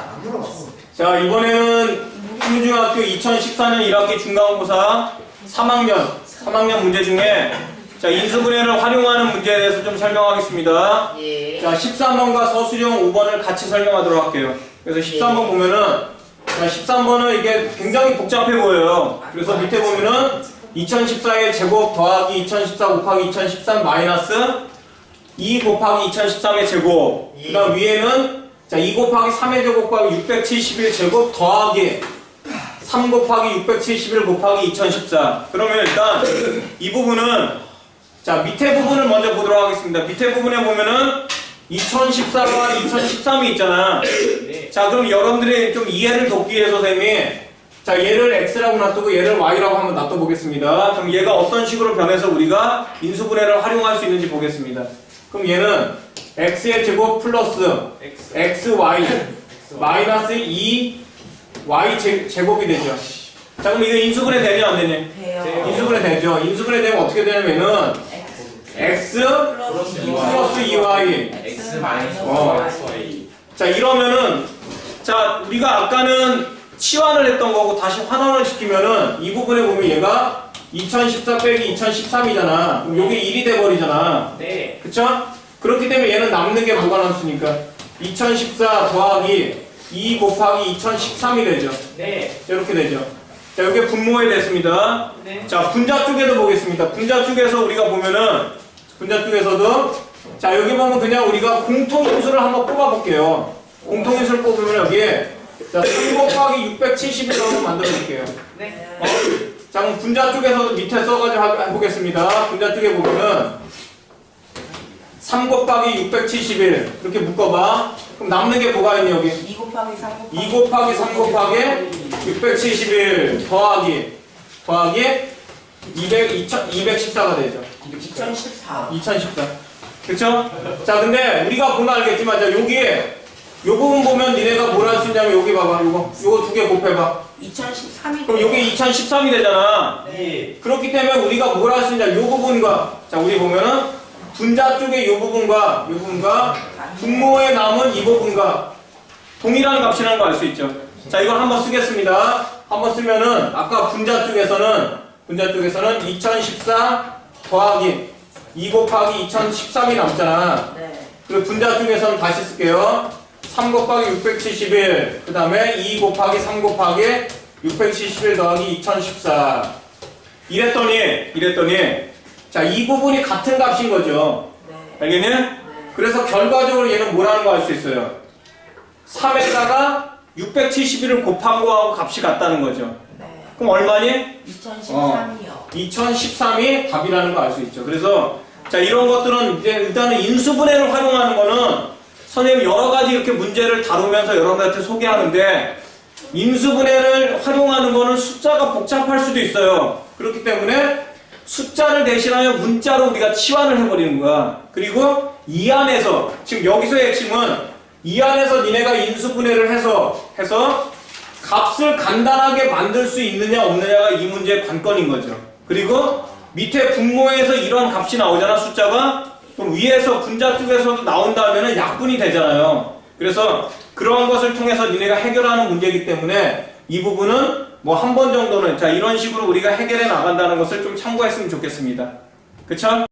안 물어봤어. 자 이번에는 홍중학교 2014년 1학기 중간고사 3학년 3학년 문제 중에 자 인수분해를 활용하는 문제에 대해서 좀 설명하겠습니다. 예. 자 13번과 서술형 5번을 같이 설명하도록 할게요. 그래서 13번 보면은 자 13번은 이게 굉장히 복잡해 보여요. 그래서 밑에 보면은 2014의 제곱 더하기 2014 곱하기 2013 마이너스 2 곱하기 2013의 제곱 그 다음 위에는 자, 2 곱하기 3의 제곱 곱하기 671 제곱 더하기 3 곱하기 671 곱하기 2014 그러면 일단 이 부분은 자 밑에 부분을 먼저 보도록 하겠습니다. 밑에 부분에 보면은 2014와 2013이 있잖아. 자 그럼 여러분들이 좀 이해를 돕기 위해서 선생님이 자 얘를 x라고 놔두고 얘를 y라고 한번 놔둬 보겠습니다. 그럼 얘가 어떤 식으로 변해서 우리가 인수분해를 활용할 수 있는지 보겠습니다. 그럼 얘는 x의 제곱 플러스 xy 마이너스 2 y 제, 제곱이 되죠. 자 그럼 이거 인수분해 되냐 안 되냐? 돼요. 인수분해 되죠. 인수분해 되면 어떻게 되냐면은 x 플러스 플러스 2y X 마이너스 어. Y. 자 이러면은 자 우리가 아까는 치환을 했던 거고 다시 환원을 시키면은 이 부분에 보면 얘가 2014 빼기 2013이잖아. 그럼 요게 1이 돼 버리잖아. 네. 그쵸? 그렇기 때문에 얘는 남는 게 뭐가 남습니까? 2014 더하기 2 곱하기 2013이 되죠. 네. 이렇게 되죠. 자, 이게 분모에 됐습니다. 네. 자, 분자 쪽에도 보겠습니다. 분자 쪽에서 우리가 보면은, 분자 쪽에서도, 자, 여기 보면 그냥 우리가 공통인수를 한번 뽑아볼게요. 공통인수를 뽑으면 여기에, 자, 3 곱하기 670을 한번 만들어 볼게요. 네. 어? 자, 그럼 분자 쪽에서도 밑에 써가지고 하- 해보겠습니다. 분자 쪽에 보면은 3 곱하기 671 이렇게 묶어봐. 그럼 남는 게 뭐가 있니 여기? 2 곱하기 3 곱하기 2 곱하기 3 곱하기 671 더하기 더하기 200, 2000, 214가 되죠. 2014. 2014. 그쵸? 자, 근데 우리가 보면 알겠지만, 자, 여기에 요 부분 보면 니네가 뭘 할 수 있냐면 여기 봐봐. 요거 요거 두 개 곱해봐. 2013이 그럼 요게 2013이 되잖아. 네. 그렇기 때문에 우리가 뭘 할 수 있냐 요 부분과 자 우리 보면은 분자 쪽의 요 부분과 요 부분과 분모에 남은 이 부분과 동일한 값이라는 거 알 수 있죠. 자 이걸 한번 쓰겠습니다. 한번 쓰면은 아까 분자 쪽에서는 분자 쪽에서는 2014 더하기 2 곱하기 2013이 남잖아. 네. 그리고 분자 쪽에서는 다시 쓸게요. 3 곱하기 671 그 다음에 2 곱하기 3 곱하기 671 더하기 2014 이랬더니 이랬더니 자 이 부분이 같은 값인 거죠 네. 알겠니? 네. 그래서 결과적으로 얘는 뭐라는 거 알 수 있어요 3에다가 671을 곱한 거하고 값이 같다는 거죠 네. 그럼 얼마니? 2013이요. 2013이 답이라는 거 알 수 있죠. 그래서 자 이런 것들은 이제 일단은 인수분해를 활용하는 거는 선생님 여러 가지 이렇게 문제를 다루면서 여러분한테 소개하는데 인수분해를 활용하는 거는 숫자가 복잡할 수도 있어요. 그렇기 때문에 숫자를 대신하여 문자로 우리가 치환을 해버리는 거야. 그리고 이 안에서 지금 여기서의 핵심은 이 안에서 니네가 인수분해를 해서 해서 값을 간단하게 만들 수 있느냐 없느냐가 이 문제의 관건인 거죠. 그리고 밑에 분모에서 이런 값이 나오잖아 숫자가 그럼 위에서 분자 쪽에서도 나온다면 약분이 되잖아요. 그래서 그러한 것을 통해서 니네가 해결하는 문제이기 때문에 이 부분은 뭐 한 번 정도는 자 이런 식으로 우리가 해결해 나간다는 것을 좀 참고했으면 좋겠습니다. 그쵸?